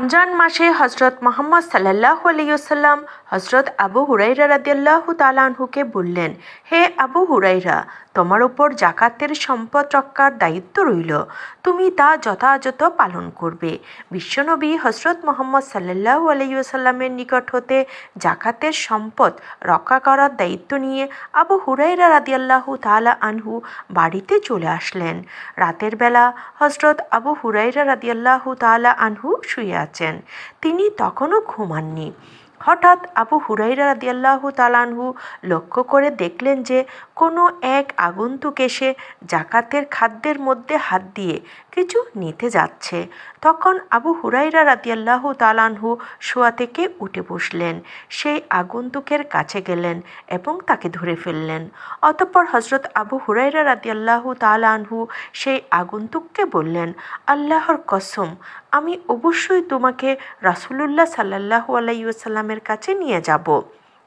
রমজান মাসে হজরত মোহাম্মদ সাল্লাহ আলাইসাল্লাম হজরত আবু হুরাইরা রাদিয়াল্লাহু তালানহুকে বললেন, হে আবু হুরাইরা তোমার ওপর জাকাতের সম্পদ রক্ষার দায়িত্ব রইল। তুমি তা যথাযথ পালন করবে। বিশ্বনবী হজরত মোহাম্মদ সাল্লাহ আলাইসাল্লামের নিকট হতে জাকাতের সম্পদ রক্ষা করার দায়িত্ব নিয়ে আবু হুরাইরা রাদিয়াল্লাহু তালা আনহু বাড়িতে চলে আসলেন। রাতের বেলা হজরত আবু হুরাইরা রাদিয়াল্লাহু তালা আনহু শুয়ে আছেন তিনি তখনও ঘুমাননি। হঠাৎ আবু হুরাইরা রাদিয়াল্লাহু তালানহু লক্ষ্য করে দেখলেন যে কোনো এক আগন্তুক এসে জাকাতের খাদ্যের মধ্যে হাত দিয়ে কিছু নিতে যাচ্ছে। তখন আবু হুরাইরা রাদিয়াল্লাহু তালানহু শোয়া থেকে উঠে বসলেন। সেই আগন্তুকের কাছে গেলেন এবং তাকে ধরে ফেললেন। অতঃপর হজরত আবু হুরাইরা রাদিয়াল্লাহু তালানহু সেই আগন্তুককে বললেন, আল্লাহর কসম, আমি অবশ্যই তোমাকে রাসুলুল্লাহ সাল্লাহু আলাইসাল্লামের কাছে নিয়ে যাব।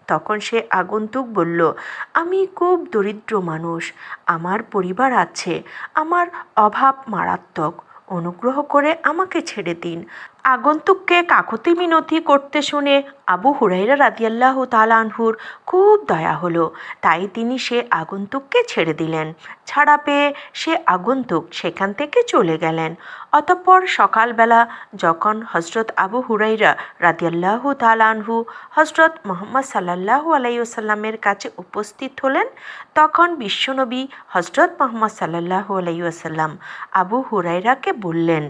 তখন সে আগন্তুক বলল, আমি খুব দরিদ্র মানুষ। আমার পরিবার আছে। আমার অভাব মারাত্মক। অনুগ্রহ করে আমাকে ছেড়ে দিন। আগন্তুককে কাকতি মিনতি করতে শুনে আবু হুরাইরা রাদিয়াল্লাহু তালানহুর খুব দয়া হলো। তাই তিনি সে আগন্তুককে ছেড়ে দিলেন। ছাড়া পেয়ে সে আগন্তুক সেখান থেকে চলে গেলেন। অতঃপর সকালবেলা যখন হজরত আবু হুরাইরা রাদিয়াল্লাহু তালানহু হজরত মোহাম্মদ সাল্লাহু আলাইসাল্লামের কাছে উপস্থিত হলেন, তখন বিশ্বনবী হজরত মোহাম্মদ সাল্লাহু আলাইসাল্লাম আবু হুরাইরাকে বললেন,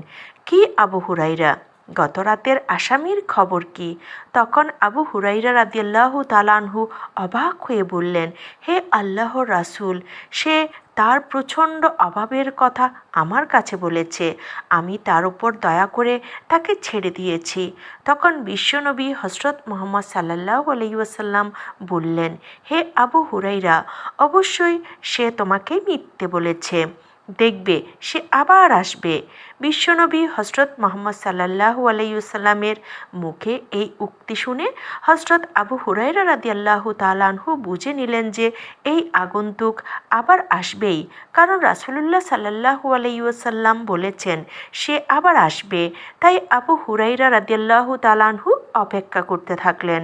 কি আবু হুরাইরা গত রাতের আসামির খবর কি? তখন আবু হুরাইরা রাদিয়াল্লাহু তালানহু অবাক হয়ে বললেন, হে আল্লাহ রাসূল, সে তার প্রচণ্ড অভাবের কথা আমার কাছে বলেছে। আমি তার উপর দয়া করে তাকে ছেড়ে দিয়েছি। তখন বিশ্বনবী হজরত মোহাম্মদ সাল্লাহ আলাইসাল্লাম বললেন, হে আবু হুরাইরা, অবশ্যই সে তোমাকে মিথ্যে বলেছে। দেখবে, সে আবার আসবে। বিশ্বনবী হজরত মোহাম্মদ সাল্লাহু আলাইসাল্লামের মুখে এই উক্তি শুনে হজরত আবু হুরাইরা রাদি আল্লাহ তালানহু বুঝে নিলেন যে এই আগন্তুক আবার আসবেই। কারণ রাসুলুল্লাহ সাল্লাহু আলাইসাল্লাম বলেছেন, সে আবার আসবে। তাই আবু হুরাইরা রাদিয়াল্লাহু তালানহু অপেক্ষা করতে থাকলেন।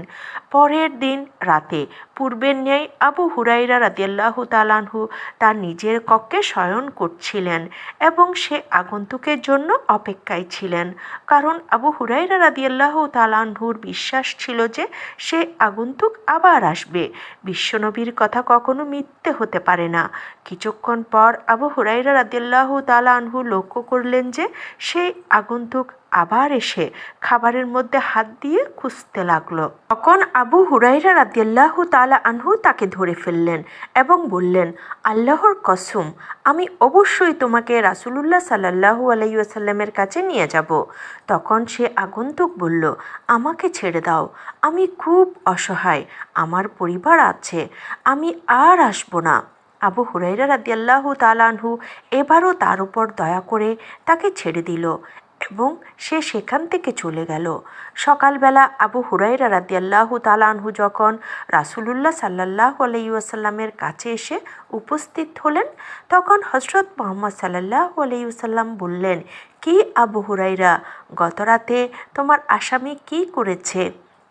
পরের দিন রাতে পূর্বের ন্যায় আবু হুরাইরা রাদিয়াল্লাহু তালানহু তার নিজের কক্ষে শয়ন করছিলেন এবং সে আগন্তুকের জন্য অপেক্ষায় ছিলেন। কারণ আবু হুরাইরা রাদিয়াল্লাহ তালানহুর বিশ্বাস ছিল যে সে আগন্তুক আবার আসবে। বিশ্বনবীর কথা কখনো মিথ্যে হতে পারে না। কিছুক্ষণ পর আবু হুরাইরা রাদিয়াল্লাহ তালানহু লক্ষ্য করলেন যে সেই আগন্তুক আবার এসে খাবারের মধ্যে হাত দিয়ে খুঁজতে লাগল। তখন আবু হুরাইরা রাদিয়াল্লাহ তালা আনহু তাকে ধরে ফেললেন এবং বললেন, আল্লাহর কসম, আমি অবশ্যই তোমাকে রাসুলুল্লাহ সাল্লাহু আলাইসাল্লামের কাছে নিয়ে যাব। তখন সে আগন্তুক বলল, আমাকে ছেড়ে দাও। আমি খুব অসহায়। আমার পরিবার আছে। আমি আর আসব না। আবু হুরাইরা রাদিয়াল্লাহু তালানহু এবারও তার উপর দয়া করে তাকে ছেড়ে দিল। এবং সে সেখান থেকে চলে গেল। সকালবেলা আবু হুরাইরা রাদিয়াল্লাহু তালানহু যখন রাসুলুল্লাহ সাল্লাহ আলাইসাল্লামের কাছে এসে উপস্থিত হলেন, তখন হজরত মোহাম্মদ সাল্লাহ আলাইসাল্লাম বললেন, কি আবু হুরাইরা গতরাতে তোমার আসামি কি করেছে?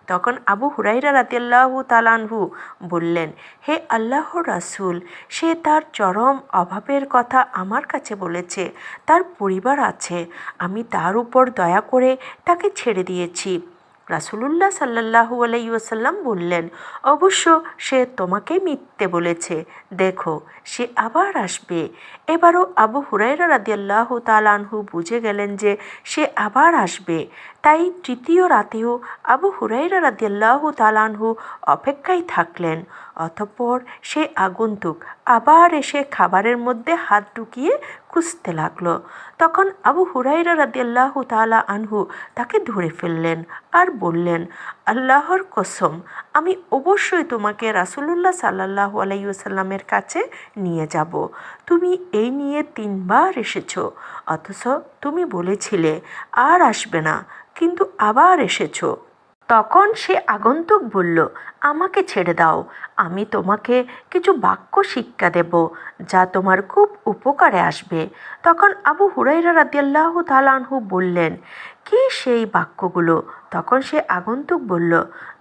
তখন আবু হুরাইরা রাতিয়াল্লাহু তালানহু বললেন, হে আল্লাহ রাসুল, সে তার চরম অভাবের কথা আমার কাছে বলেছে, তার পরিবার আছে, আমি তার উপর দয়া করে তাকে ছেড়ে দিয়েছি। রাসুলুল্লাহ সাল্লাহু আলাইসাল্লাম বললেন, অবশ্য সে তোমাকে মিথ্যে বলেছে, দেখো, সে আবার আসবে। এবারও আবু হুরাইরা রাদিয়াল্লাহু তালানহু বুঝে গেলেন যে সে আবার আসবে। তাই তৃতীয় রাতেও আবু হুরাইরা রাদিয়াল্লাহু তালানহু অপেক্ষায় থাকলেন। অতঃপর সে আগন্তুক আবার এসে খাবারের মধ্যে হাত ঢুকিয়ে খুঁজতে লাগল। তখন আবু হুরাইরা রাদিয়াল্লাহু তালা আনহু তাকে ধরে ফেললেন আর বললেন, আল্লাহর কসম, আমি অবশ্যই তোমাকে রাসুলুল্লাহ সাল্লাহ আলাইসাল্লামের কাছে নিয়ে যাব। তুমি এই নিয়ে তিনবার এসেছ, অথচ তুমি বলেছিলে, আর আসবে না। কিন্তু আবার এসেছ। তখন সে আগন্তুক বলল, আমাকে ছেড়ে দাও। আমি তোমাকে কিছু বাক্য শিক্ষা দেব যা তোমার খুব উপকারে আসবে। তখন আবু হুরাইরা রাদিয়াল্লাহু তালানহু বললেন, কি সেই বাক্যগুলো? তখন সে আগন্তুক বলল,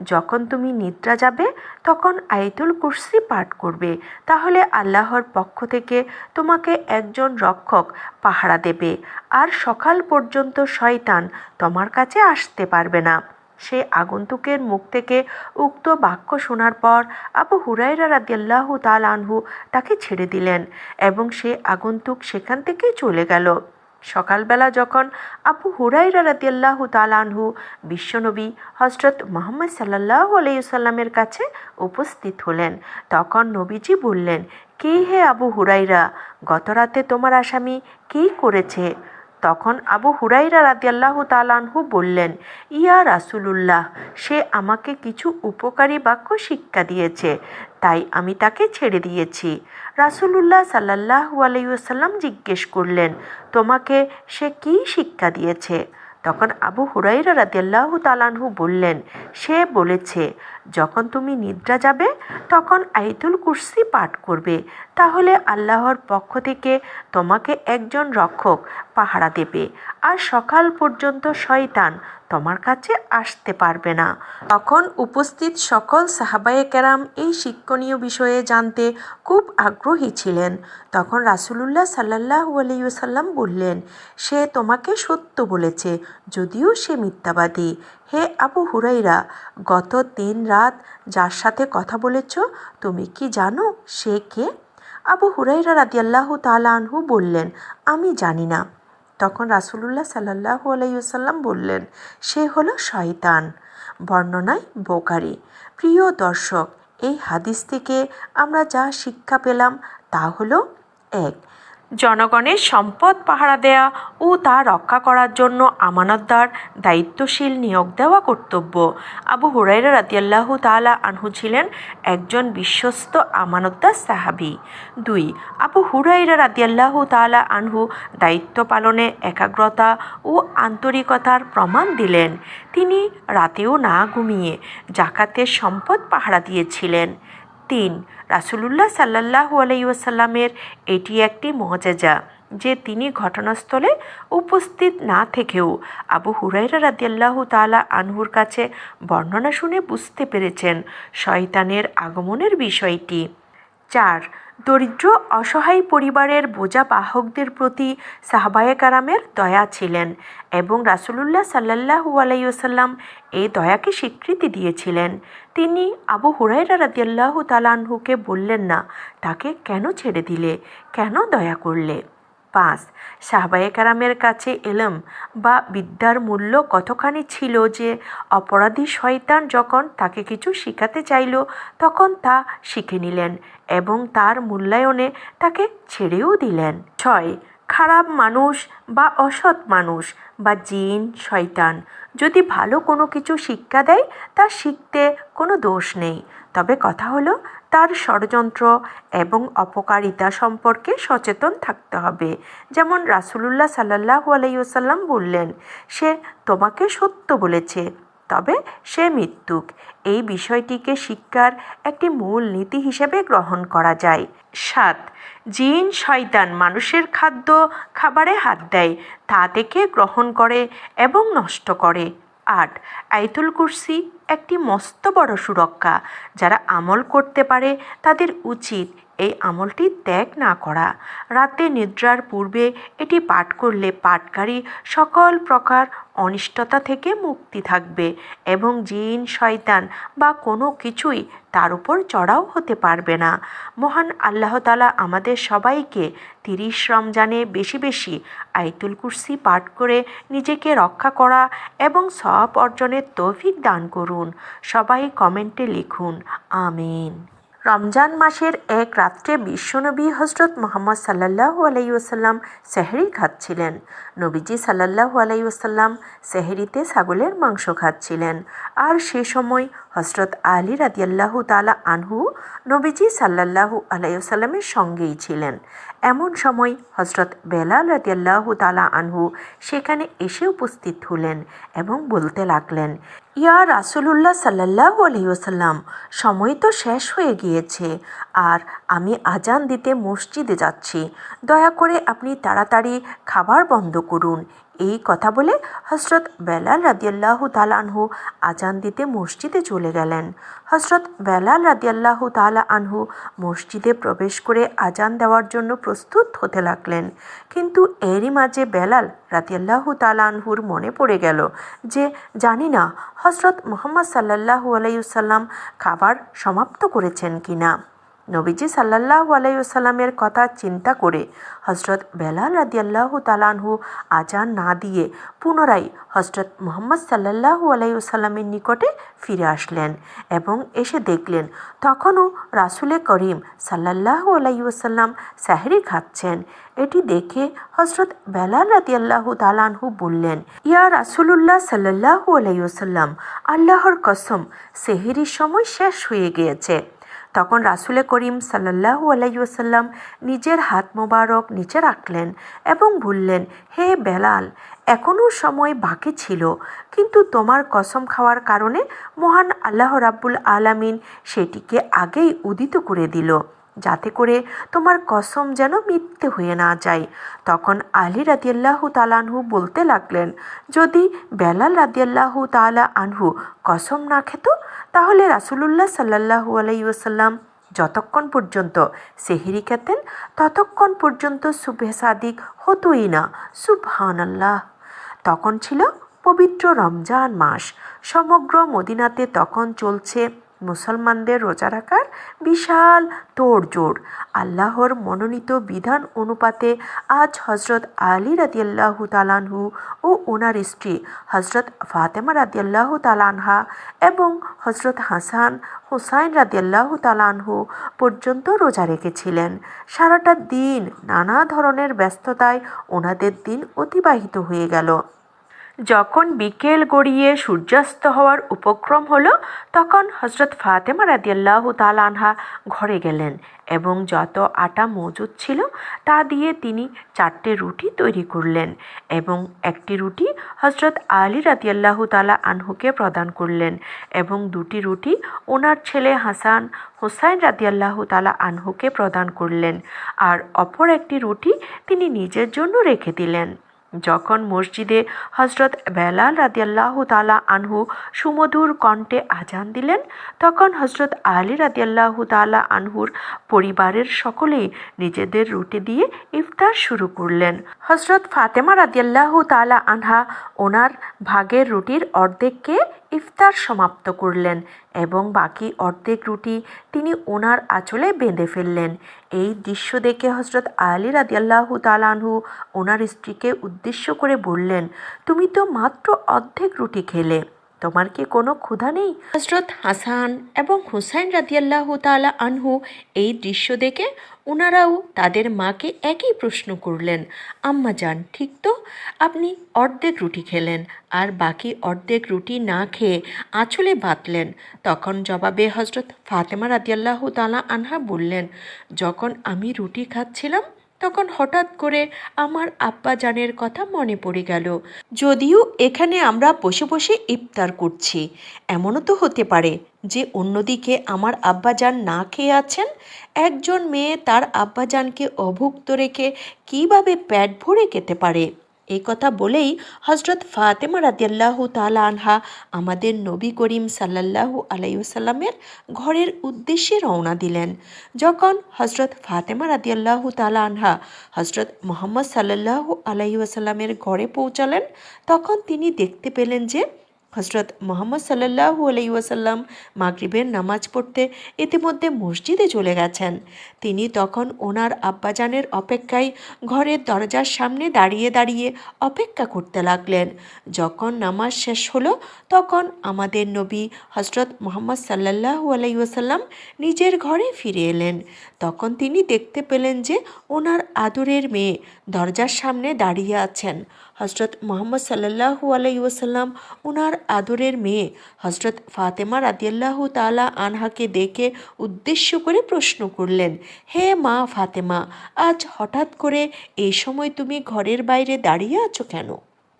যখন তুমি নিদ্রা যাবে, তখন আইতুল কুরসি পাঠ করবে। তাহলে আল্লাহর পক্ষ থেকে তোমাকে একজন রক্ষক পাহারা দেবে। আর সকাল পর্যন্ত শয়তান তোমার কাছে আসতে পারবে না। সে আগন্তুকের মুখ থেকে উক্ত বাক্য শোনার পর আবু হুরাইরা রাদিয়াল্লাহু তাল আনহু তাকে ছেড়ে দিলেন এবং সে আগন্তুক সেখান থেকে চলে গেল। সকালবেলা যখন আবু হুরাইরা রাদিয়াল্লাহু তাল আনহু বিশ্বনবী হজরত মোহাম্মদ সাল্লাহ আলাইসাল্লামের কাছে উপস্থিত হলেন, তখন নবীজি বললেন, কি হে আবু হুরাইরা গতরাতে তোমার আসামি কী করেছে? তখন আবু হুরাইরা রাদিয়াল্লাহ তালানহু বললেন, ইয়া রাসুলুল্লাহ, সে আমাকে কিছু উপকারী বাক্য শিক্ষা দিয়েছে, তাই আমি তাকে ছেড়ে দিয়েছি। রাসুলুল্লাহ সাল্লাহু আলাইসাল্লাম জিজ্ঞেস করলেন, তোমাকে সে কি শিক্ষা দিয়েছে? তখন আবু হুরাইরা রাদিয়াল্লাহু তালানহু বললেন, সে বলেছে যখন তুমি নিদ্রা যাবে, তখন আইতুল কুরসি পাঠ করবে। তাহলে আল্লাহর পক্ষ থেকে তোমাকে একজন রক্ষক পাহারা দেবে আর সকাল পর্যন্ত শয়তান তোমার কাছে আসতে পারবে না। তখন উপস্থিত সকল সাহাবায়ে কেরাম এই শিক্ষণীয় বিষয়ে জানতে খুব আগ্রহী ছিলেন। তখন রাসুলুল্লাহ সাল্লাহ আলাইসাল্লাম বললেন, সে তোমাকে সত্য বলেছে, যদিও সে মিথ্যাবাদী। হে আবু হুরাইরা, গত তিন রাত যার সাথে কথা বলেছ, তুমি কি জানো সে কে? আবু হুরাইরা রাদিয়াল্লাহু তালা আনহু বললেন, আমি জানি না। তখন রাসুলুল্লাহ সাল্লাহু আলাইসাল্লাম বললেন, সে হলো শয়তান, বর্ণনায় বোকারি। প্রিয় দর্শক, এই হাদিস থেকে আমরা যা শিক্ষা পেলাম তা হলো এক জনগণের সম্পদ পাহারা দেয়া ও তা রক্ষা করার জন্য আমানতদার দায়িত্বশীল নিয়োগ দেওয়া কর্তব্য। আবু হুরাইরা রাতিয়াল্লাহু তালা আনহু ছিলেন একজন বিশ্বস্ত আমানতদার সাহাবি। দুই, আবু হুরাইরা রাতিয়াল্লাহু তালা আনহু দায়িত্ব পালনে একাগ্রতা ও আন্তরিকতার প্রমাণ দিলেন। তিনি রাতেও না ঘুমিয়ে জাকাতের সম্পদ পাহারা দিয়েছিলেন। তিন রাসুলুল্লাহ সাল্লাহ আলাইসাল্লামের এটি একটি মজাজা যে তিনি ঘটনাস্থলে উপস্থিত না থেকেও আবু হুরাইরা রাদিয়াল্লাহু তালা আনহুর কাছে বর্ণনা শুনে বুঝতে পেরেছেন শয়তানের আগমনের বিষয়টি। চার, দরিদ্র, অসহায় পরিবারের বোঝা বাহকদের প্রতি সাহবায়ে কারামের দয়া ছিলেন এবং রাসুলুল্লাহ সাল্লাহু আলাইসাল্লাম এই দয়াকে স্বীকৃতি দিয়েছিলেন। তিনি আবু হুরাইরা রাদিয়াল্লাহ তালানহুকে বললেন, না, তাকে কেন ছেড়ে দিলে? কেন দয়া করলে? পাঁচ, সাহবায়ে কারামের কাছে এলম বা বিদ্যার মূল্য কতখানি ছিল যে অপরাধী শয়তান যখন তাকে কিছু শিখাতে চাইল, তখন তা শিখে নিলেন এবং তার মূল্যায়নে তাকে ছেড়েও দিলেন। ছয়, খারাপ মানুষ বা অসৎ মানুষ বা জিন, শয়তান। যদি ভালো কোনো কিছু শিক্ষা দেয়, তা শিখতে কোনো দোষ নেই। তবে কথা হলো, তার ষড়যন্ত্র এবং অপকারিতা সম্পর্কে সচেতন থাকতে হবে। যেমন রাসুলুল্লাহ সাল্লাহু আলাইসাল্লাম বললেন, সে তোমাকে সত্য বলেছে। তবে সে মৃত্যুক। এই বিষয়টিকে শিক্ষার একটি মূল নীতি হিসেবে গ্রহণ করা যায়। সাত, জিন শয়তান মানুষের খাদ্য খাবারে হাত দেয়, তা থেকে গ্রহণ করে এবং নষ্ট করে। আট, আইতুল কুরসি একটি মস্ত বড় সুরক্ষা। যারা আমল করতে পারে, তাদের উচিত এই আমলটি ত্যাগ না করা। রাতে নিদ্রার পূর্বে এটি পাঠ করলে পাঠকারী সকল প্রকার অনিষ্টতা থেকে মুক্তি থাকবে এবং জিন, শয়তান বা কোনো কিছুই তার উপর চড়াও হতে পারবে না। মহান আল্লাহ তালা আমাদের সবাইকে তিরিশ রমজানে বেশি বেশি আইতুল কুরসি পাঠ করে নিজেকে রক্ষা করা এবং সব অর্জনের তৌফিক দান করুন। সবাই কমেন্টে লিখুন, আমিন। রমজান মাসের এক রাত্রে বিশ্বনবী হজরত মোহাম্মদ সাল্লাহু আলাইসাল্লাম সেহরি খাচ্ছিলেন। নবীজি সাল্লাহু আলাইসাল্লাম সেহরিতে ছাগলের মাংস খাচ্ছিলেন। আর সে সময় হজরত আলী রাদিয়াল্লাহু তালা আনহু নবীজি সাল্লাল্লাহু আলাইসাল্লামের সঙ্গেই ছিলেন। এমন সময় হজরত বেলাল রাদিয়াল্লাহু তালা আনহু সেখানে এসে উপস্থিত হলেন এবং বলতে লাগলেন ইয়া রাসুলুল্লাহ সাল্লাল্লাহু আলহিউসাল্লাম সময় তো শেষ হয়ে গিয়েছে, আর আমি আজান দিতে মসজিদে যাচ্ছি। দয়া করে আপনি তাড়াতাড়ি খাবার বন্ধ করুন। এই কথা বলে হজরত বেলাল রাদিয়াল্লাহু তালানহু আজান দিতে মসজিদে চলে গেলেন। হজরত বেলাল রাদিয়াল্লাহু তালা আনহু মসজিদে প্রবেশ করে আজান দেওয়ার জন্য প্রস্তুত হতে লাগলেন। কিন্তু এরই মাঝে বেলাল রাদিয়াল্লাহু তালা আনহুর মনে পড়ে গেল যে, জানি না হজরত মোহাম্মদ সাল্লাল্লাহু আলাইসাল্লাম খাবার সমাপ্ত করেছেন কিনা। নবীজি সাল্লাল্লাহু আলাইসাল্লামের কথা চিন্তা করে হজরত বেলাল রাদিয়াল্লাহু তালানহু আজান না দিয়ে পুনরায় হজরত মোহাম্মদ সাল্লাল্লাহু আলাইসাল্লামের নিকটে ফিরে আসলেন এবং এসে দেখলেন তখনও রাসুলে করিম সাল্লাল্লাহু আলাইসাল্লাম সাহেরি খাচ্ছেন। এটি দেখে হজরত বেলাল রাদিয়াল্লাহু তালানহু বললেন, ইয়া রাসুলুল্লাহ সাল্লাল্লাহু আলাইসাল্লাম আল্লাহর কসম, সেহেরির সময় শেষ হয়ে গিয়েছে। তখন রাসুলে করিম সাল্লাহু আলাইসাল্লাম নিজের হাত মোবারক নিচে রাখলেন এবং বললেন, হে বেলাল এখনও সময় বাকি ছিল, কিন্তু তোমার কসম খাওয়ার কারণে মহান আল্লাহ রাব্বুল আলামিন সেটিকে আগেই উদিত করে দিল। যাতে করে তোমার কসম যেন মিথ্যে হয়ে না যায়। তখন আলী রাদিয়াল্লাহু তালানহু বলতে লাগলেন, যদি বেলাল রাদিয়াল্লাহু তালা আনহু কসম না খেত, তাহলে রাসুলুল্লাহ সাল্লাহু আলাইসাল্লাম যতক্ষণ পর্যন্ত সেহিরি খেতেন, ততক্ষণ পর্যন্ত সুবে সাদিক হতোই না। সুবহান আল্লাহ তখন ছিল পবিত্র রমজান মাস। সমগ্র মদিনাতে তখন চলছে মুসলমানদের রোজা রাখার বিশাল তোড়জোড়। আল্লাহর মনোনীত বিধান অনুপাতে আজ হজরত আলী রাদিয়াল্লাহু তালানহু ও ওনার স্ত্রী হজরত ফাতেমা রাদিয়াল্লাহু তালানহা এবং হজরত হাসান হুসাইন রাদিয়াল্লাহু তালানহু পর্যন্ত রোজা রেখেছিলেন। সারাটা দিন নানা ধরনের ব্যস্ততায় ওনাদের দিন অতিবাহিত হয়ে গেল। যখন বিকেল গড়িয়ে সূর্যাস্ত হওয়ার উপক্রম হলো, তখন হজরত ফাতেমা রাদিয়াল্লাহ তালানহা ঘরে গেলেন এবং যত আটা মজুদ ছিল, তা দিয়ে তিনি চারটে রুটি তৈরি করলেন এবং একটি রুটি হজরত আলী রাদিয়াল্লাহু তালা আনহুকে প্রদান করলেন এবং দুটি রুটি ওনার ছেলে হাসান হোসাইন রাদিয়াল্লাহু তালা আনহুকে প্রদান করলেন। আর অপর একটি রুটি তিনি নিজের জন্য রেখে দিলেন। যখন মসজিদে হজরত বেলাল রাদিয়াল্লাহ তালা আনহু সুমধুর কণ্ঠে আজান দিলেন, তখন হজরত আলী রাদিয়াল্লাহ তালা আনহুর পরিবারের সকলেই নিজেদের রুটে দিয়ে ইফতার শুরু করলেন। হজরত ফাতেমা রাদিয়াল্লাহ তালা আনহা ওনার ভাগের রুটির অর্ধেককে ইফতার সমাপ্ত করলেন এবং বাকি অর্ধেক রুটি তিনি ওনার আঁচলে বেঁধে ফেললেন। এই দৃশ্য দেখে হজরত আলী রাদিয়াল্লাহু তালানহু ওনার স্ত্রীকে উদ্দেশ্য করে বললেন, তুমি তো মাত্র অর্ধেক রুটি খেলে। তোমার কি কোনো ক্ষুধা নেই? হজরত হাসান এবং হুসাইন রাদিয়াল্লাহু তালা আনহু এই দৃশ্য দেখে ওনারাও তাদের মাকে একই প্রশ্ন করলেন, আম্মা যান, ঠিক তো? আপনি অর্ধেক রুটি খেলেন আর বাকি অর্ধেক রুটি না খেয়ে আঁচলে বাঁধলেন। তখন জবাবে হজরত ফাতেমা রাদিয়াল্লাহু তালা আনহা বললেন, যখন আমি রুটি খাচ্ছিলাম তখন হঠাৎ করে আমার আব্বা জানের কথা মনে পড়ে গেল। যদিও এখানে আমরা বসে বসে ইফতার করছি, এমনও তো হতে পারে যে অন্যদিকে আমার আব্বাজান না খেয়ে আছেন, একজন মেয়ে তার আব্বাজানকে অভুক্ত রেখে কীভাবে প্যাট ভরে খেতে পারে। এই কথা বলেই হজরত ফাতেমা রাদিয়াল্লাহু তালা আনহা আমাদের নবী করিম সাল্লাল্লাহু আলাইসাল্লামের ঘরের উদ্দেশ্যে রওনা দিলেন। যখন হজরত ফাতেমা রাদিয়াল্লাহু তালা আনহা হজরত মোহাম্মদ সাল্লাল্লাহু আলাইসাল্লামের ঘরে পৌঁছালেন, তখন তিনি দেখতে পেলেন যে হজরত মোহাম্মদ সাল্লাহু আলাই ওয়াসাল্লাম মাগরিবের নামাজ পড়তে ইতিমধ্যে মসজিদে চলে গেছেন। তিনি তখন ওনার আব্বাজানের অপেক্ষায় ঘরের দরজার সামনে দাঁড়িয়ে দাঁড়িয়ে অপেক্ষা করতে লাগলেন। যখন নামাজ শেষ হলো, তখন আমাদের নবী হজরত মোহাম্মদ সাল্লাহু আলাই ওয়াসাল্লাম নিজের ঘরে ফিরে এলেন। তখন তিনি দেখতে পেলেন যে ওনার আদরের মেয়ে দরজার সামনে দাঁড়িয়ে আছেন। হজরত মোহাম্মদ সাল্লাহু আলাই ওসাল্লাম ওনার আদরের মেয়ে হজরত ফাতেমা রাদিয়াল্লাহু তালা আনহাকে দেখে উদ্দেশ্য করে প্রশ্ন করলেন, হে মা ফাতেমা, আজ হঠাৎ করে এই সময় তুমি ঘরের বাইরে দাঁড়িয়ে আছো কেন?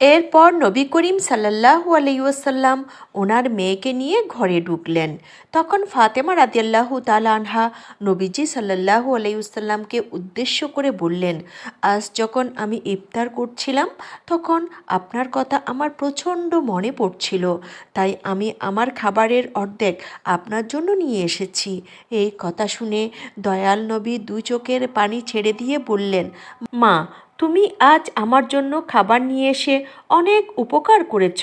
এরপর নবী করিম সাল্লাহু আলাইসাল্লাম ওনার মেয়েকে নিয়ে ঘরে ঢুকলেন। তখন ফাতেমা রাদিয়াল্লাহু তালা আনহা নবীজি সাল্লাহু আলাইসাল্লামকে উদ্দেশ্য করে বললেন, আজ যখন আমি ইফতার করছিলাম, তখন আপনার কথা আমার প্রচণ্ড মনে পড়ছিল। তাই আমি আমার খাবারের অর্ধেক আপনার জন্য নিয়ে এসেছি। এই কথা শুনে দয়াল নবী দু চোখের পানি ছেড়ে দিয়ে বললেন, মা তুমি আজ আমার জন্য খাবার নিয়ে এসে অনেক উপকার করেছ।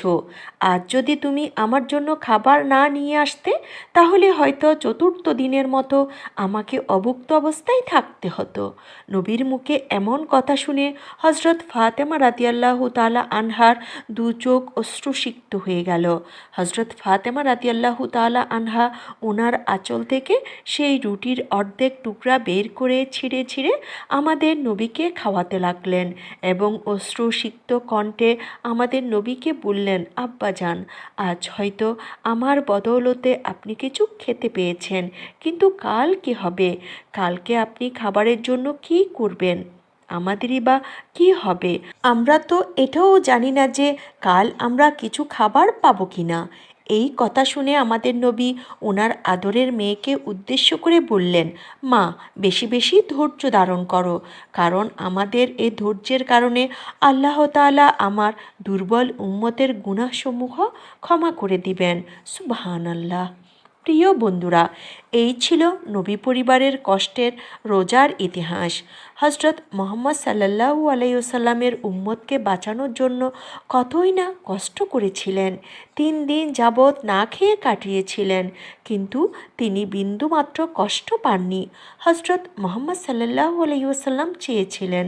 আজ যদি তুমি আমার জন্য খাবার না নিয়ে আসতে, তাহলে হয়তো চতুর্থ দিনের মতো আমাকে অভুক্ত অবস্থায় থাকতে হতো। নবীর মুখে এমন কথা শুনে হজরত ফাতেমা রাতিয়াল্লাহ তালা আনহার দু চোখ অশ্রুসিক্ত হয়ে গেল। হজরত ফাতেমা রাতিয়াল্লাহ তালা আনহা ওনার আঁচল থেকে সেই রুটির অর্ধেক টুকরা বের করে ছিঁড়ে ছিঁড়ে আমাদের নবীকে খাওয়াতে লাগলেন এবং অশ্রুসিক্ত কণ্ঠে আমাদের নবীকে বললেন আব্বা যান আজ হয়তো আমার বদৌলতে আপনি কিছু খেতে পেয়েছেন, কিন্তু কাল কি হবে? কালকে আপনি খাবারের জন্য কি করবেন? আমাদেরই বা কি হবে? আমরা তো এটাও জানি না যে কাল আমরা কিছু খাবার পাবো কি না এই কথা শুনে আমাদের নবী ওনার আদরের মেয়েকে উদ্দেশ্য করে বললেন, মা, বেশি বেশি ধৈর্য ধারণ করো, কারণ আমাদের এই ধৈর্যের কারণে আল্লাহ তাআলা আমার দুর্বল উম্মতের গুণাসমূহ ক্ষমা করে দিবেন। সুবহান আল্লাহ প্রিয় বন্ধুরা, এই ছিল নবী পরিবারের কষ্টের রোজার ইতিহাস। হজরত মোহাম্মদ সাল্লাহু আলাইসাল্লামের উম্মতকে বাঁচানোর জন্য কতই না কষ্ট করেছিলেন। তিন দিন যাবৎ না খেয়ে কাটিয়েছিলেন, কিন্তু তিনি বিন্দুমাত্র কষ্ট পাননি। হজরত মোহাম্মদ সাল্লাহু আলাইসাল্লাম চেয়েছিলেন,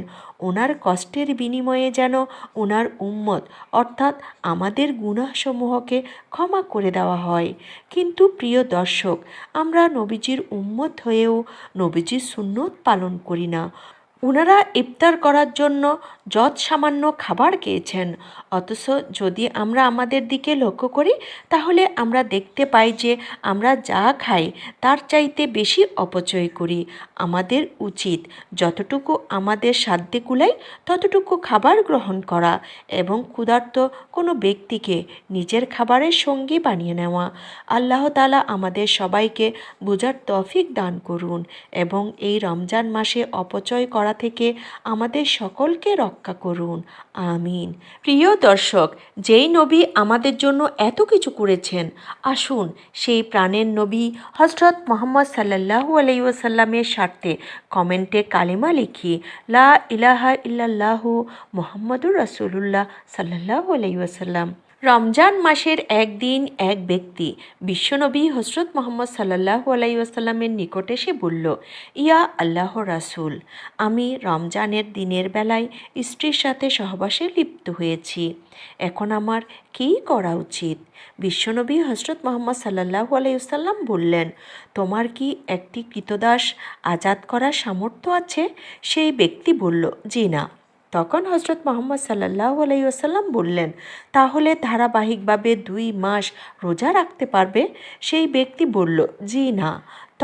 ওনার কষ্টের বিনিময়ে যেন ওনার উম্মত, অর্থাৎ আমাদের গুণাসমূহকে ক্ষমা করে দেওয়া হয়। কিন্তু প্রিয় দর্শক, আমরা নবীজির উম্মত হয়েও নবীজির সুন্নত পালন করি না। ওনারা ইফতার করার জন্য যৎ সামান্য খাবার খেয়েছেন। অথচ যদি আমরা আমাদের দিকে লক্ষ্য করি, তাহলে আমরা দেখতে পাই যে আমরা যা খাই, তার চাইতে বেশি অপচয় করি। আমাদের উচিত যতটুকু আমাদের সাধ্যে কুলাই ততটুকু খাবার গ্রহণ করা এবং ক্ষুধার্ত কোনো ব্যক্তিকে নিজের খাবারের সঙ্গী বানিয়ে নেওয়া। আল্লাহ তালা আমাদের সবাইকে বোঝার তফিক দান করুন এবং এই রমজান মাসে অপচয় করা থেকে আমাদের সকলকে রক্ষা করুন। আমিন। প্রিয় দর্শক, যেই নবী আমাদের জন্য এত কিছু করেছেন, আসুন সেই প্রাণের নবী হজরত মোহাম্মদ সাল্লাহু আলাইসাল্লামের স্বার্থে কমেন্টে কালিমা লিখি, লা ইলাহা ইল্লাল্লাহু মোহাম্মদুর রাসুলুল্লাহ সাল্লাহু আলাইসাল্লাম রমজান মাসের একদিন এক ব্যক্তি বিশ্বনবী হজরত মোহাম্মদ সাল্লাহু আলাইসাল্লামের নিকটে এসে বলল, ইয়া আল্লাহ রাসুল, আমি রমজানের দিনের বেলায় স্ত্রীর সাথে সহবাসে লিপ্ত হয়েছি। এখন আমার কী করা উচিত? বিশ্বনবী হজরত মোহাম্মদ সাল্লাহু আলাইসাল্লাম বললেন, তোমার কি একটি কৃতদাস আজাদ করার সামর্থ্য আছে? সেই ব্যক্তি বলল, জি না। তখন হজরত মোহাম্মদ সাল্লাহ আলাইসাল্লাম বললেন, তাহলে ধারাবাহিকভাবে দুই মাস রোজা রাখতে পারবে? সেই ব্যক্তি বলল, জি না।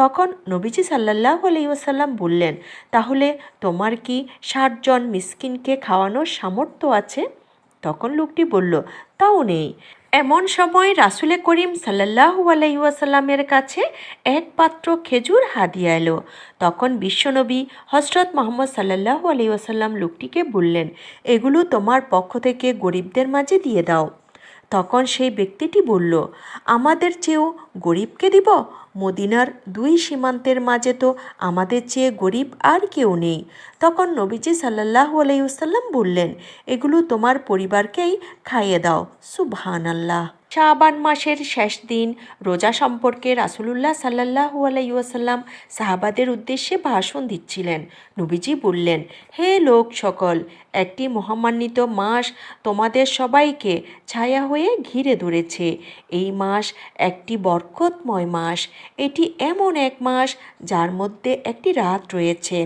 তখন নবীজি সাল্লাহ আলাইসাল্লাম বললেন, তাহলে তোমার কি ষাটজন মিসকিনকে খাওয়ানোর সামর্থ্য আছে? তখন লোকটি বলল, তাও নেই। এমন সময় রাসুলে করিম সাল্লাহু আলাইসাল্লামের কাছে এক পাত্র খেজুর হাদিয়া এলো। তখন বিশ্বনবী হজরত মোহাম্মদ সাল্লাহু আলাইসাল্লাম লোকটিকে বললেন, এগুলো তোমার পক্ষ থেকে গরিবদের মাঝে দিয়ে দাও। তখন সেই ব্যক্তিটি বলল, আমাদের চেয়েও গরিবকে দিব? মদিনার দুই সীমান্তের মাঝে তো আমাদের চেয়ে গরিব আর কেউ নেই। তখন নবীজি সাল্লাহু আলাইসাল্লাম বললেন, এগুলো তোমার পরিবারকেই খাইয়ে দাও। সুবহান আল্লাহ শাবান মাসের শেষ দিন। রোজা সম্পর্কে রাসুলুল্লাহ সাল্লাহু আলাইসাল্লাম সাহাবাদের উদ্দেশ্যে ভাষণ দিচ্ছিলেন। নবীজি বললেন, হে লোক সকল, একটি মহামান্বিত মাস তোমাদের সবাইকে ছায়া হয়ে ঘিরে ধরেছে। এই মাস একটি বরকতময় মাস। এটি এমন এক মাস যার মধ্যে একটি রাত রয়েছে,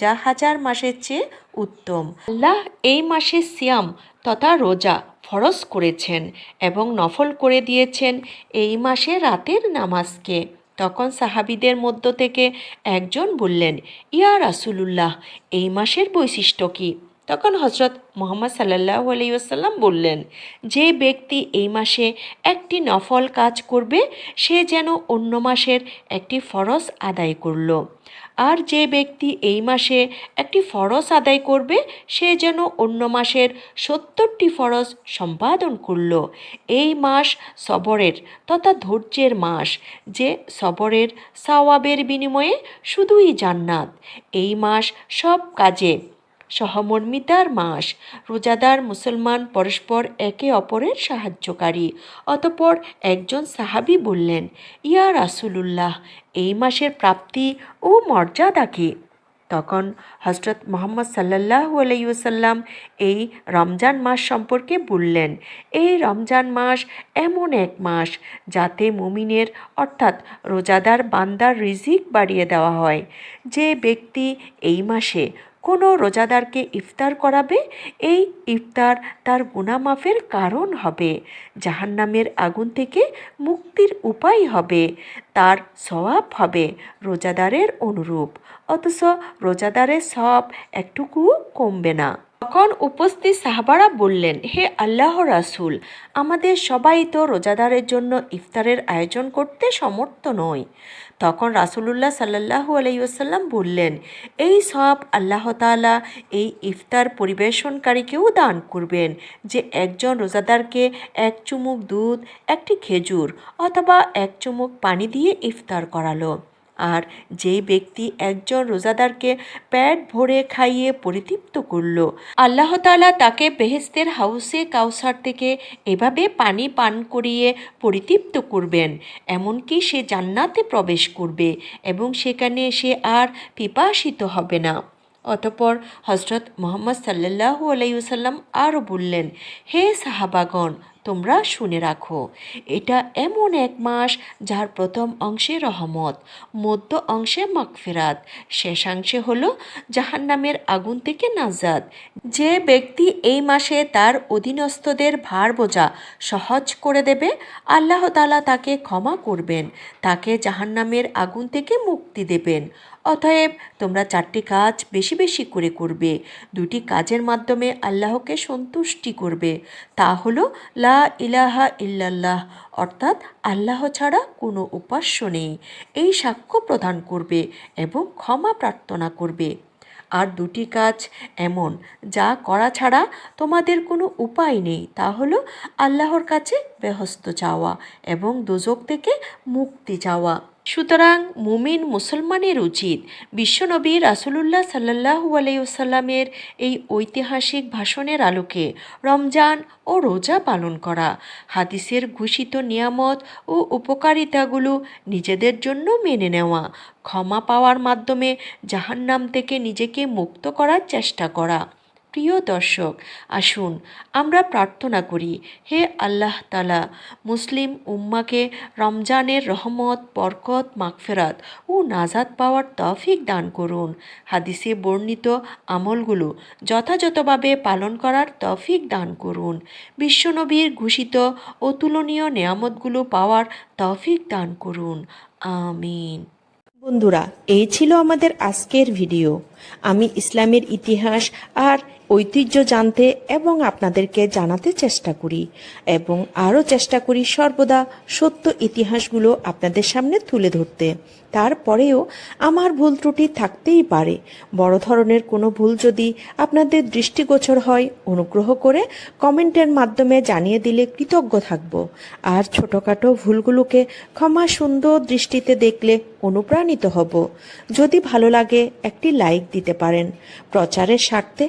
যা হাজার মাসের চেয়ে উত্তম। আল্লাহ এই মাসে সিয়াম তথা রোজা ফরজ করেছেন এবং নফল করে দিয়েছেন এই মাসে রাতের নামাজকে। তখন সাহাবিদের মধ্য থেকে একজন বললেন, ইয়া রাসুলুল্লাহ, এই মাসের বৈশিষ্ট্য কী? তখন হজরত মোহাম্মদ সাল্লাহ আলাইসাল্লাম বললেন, যে ব্যক্তি এই মাসে একটি নফল কাজ করবে, সে যেন অন্য মাসের একটি ফরজ আদায় করল। আর যে ব্যক্তি এই মাসে একটি ফরজ আদায় করবে, সে যেন অন্য মাসের সত্তরটি ফরজ সম্পাদন করল। এই মাস সবরের তথা ধৈর্যের মাস, যে সবরের সাওয়াবের বিনিময়ে শুধুই জান্নাত। এই মাস সব কাজে সহমর্মিতার মাস। রোজাদার মুসলমান পরস্পর একে অপরের সাহায্যকারী। অতপর একজন সাহাবি বললেন, ইয়া রাসুলুল্লাহ, এই মাসের প্রাপ্তি ও মর্যাদা কি? তখন হজরত মোহাম্মদ সাল্লাহ আলাইসাল্লাম এই রমজান মাস সম্পর্কে বললেন, এই রমজান মাস এমন এক মাস যাতে মুমিনের, অর্থাৎ রোজাদার বান্দার রিজিক বাড়িয়ে দেওয়া হয়। যে ব্যক্তি এই মাসে কোনো রোজাদারকে ইফতার করাবে? এই ইফতার তার গুণামাফের কারণ হবে। জাহান্নামের আগুন থেকে মুক্তির উপায় হবে। তার সওয়াব হবে রোজাদারের অনুরূপ। অথচ রোজাদারের সব একটুকু কমবে না। তখন উপস্থিত সাহাবারা বললেন, হে আল্লাহ রাসুল, আমাদের সবাই তো রোজাদারের জন্য ইফতারের আয়োজন করতে সমর্থ নয় তখন রাসুলুল্লাহ সাল্লাহ আলাইসাল্লাম বললেন, এই সব আল্লাহ তালা এই ইফতার পরিবেশনকারীকেও দান করবেন যে একজন রোজাদারকে এক চুমুক দুধ, একটি খেজুর অথবা এক চুমুক পানি দিয়ে ইফতার করালো। আর যেই ব্যক্তি একজন রোজাদারকে প্যাট ভরে খাইয়ে পরিতৃপ্ত করল, আল্লাহ তালা তাকে বেহেস্তের হাউসে কাউসার থেকে এভাবে পানি পান করিয়ে পরিতৃপ্ত করবেন, এমনকি সে জান্নাতে প্রবেশ করবে এবং সেখানে সে আর পিপাসিত হবে না। অতপর হজরত মোহাম্মদ সাল্লাহু আলাইসাল্লাম আরও বললেন, হে সাহাবাগণ, তোমরা শুনে রাখো, এটা এমন এক মাস যার প্রথম অংশে রহমত, মধ্য অংশে মাগফিরাত শেষাংশে হলো জাহান্নামের আগুন থেকে নাজাদ যে ব্যক্তি এই মাসে তার অধীনস্থদের ভার বোঝা সহজ করে দেবে, আল্লাহ তালা তাকে ক্ষমা করবেন, তাকে জাহান্নামের আগুন থেকে মুক্তি দেবেন। অতএব তোমরা চারটি কাজ বেশি বেশি করে করবে। দুটি কাজের মাধ্যমে আল্লাহকে সন্তুষ্টি করবে। তা হলো, লা ইলাহা ইল্লাল্লাহ, অর্থাৎ আল্লাহ ছাড়া কোনো উপাস্য নেই। এই সাক্ষ্য প্রদান করবে এবং ক্ষমা প্রার্থনা করবে। আর দুটি কাজ এমন, যা করা ছাড়া তোমাদের কোনো উপায় নেই। তা হলো, আল্লাহর কাছে বেহস্ত চাওয়া এবং দোজক থেকে মুক্তি চাওয়া। সুতরাং মুমিন মুসলমানের উচিত বিশ্বনবী রাসুলুল্লাহ সাল্লাহু আলাইসাল্লামের এই ঐতিহাসিক ভাষণের আলোকে রমজান ও রোজা পালন করা, হাদিসের ঘোষিত নিয়ামত ও উপকারিতাগুলো নিজেদের জন্য মেনে নেওয়া, ক্ষমা পাওয়ার মাধ্যমে জাহান্নাম থেকে নিজেকে মুক্ত করার চেষ্টা করা। প্রিয় দর্শক, আসুন আমরা প্রার্থনা করি, হে আল্লাহ তালা মুসলিম উম্মাকে রমজানের রহমত, বরকত, মাগফেরাত ও নাজাদ পাওয়ার তফিক দান করুন। হাদিসে বর্ণিত আমলগুলো যথাযথভাবে পালন করার তফিক দান করুন। বিশ্বনবীর ঘোষিত অতুলনীয় নেয়ামতগুলো পাওয়ার তফিক দান করুন। আমিন। বন্ধুরা, এই ছিল আমাদের আজকের ভিডিও। আমি ইসলামের ইতিহাস আর ঐতিহ্য জানতে এবং আপনাদেরকে জানাতে চেষ্টা করি এবং আরও চেষ্টা করি সর্বদা সত্য ইতিহাসগুলো আপনাদের সামনে তুলে ধরতে। তারপরেও আমার ভুল ত্রুটি থাকতেই পারে। বড় ধরনের কোনো ভুল যদি আপনাদের দৃষ্টিগোচর হয়, অনুগ্রহ করে কমেন্টের মাধ্যমে জানিয়ে দিলে কৃতজ্ঞ থাকব। আর ছোটোখাটো ভুলগুলোকে ক্ষমা সুন্দর দৃষ্টিতে দেখলে অনুপ্রাণিত হব। যদি ভালো লাগে, একটি লাইক দিতে পারেন। প্রচারের স্বার্থে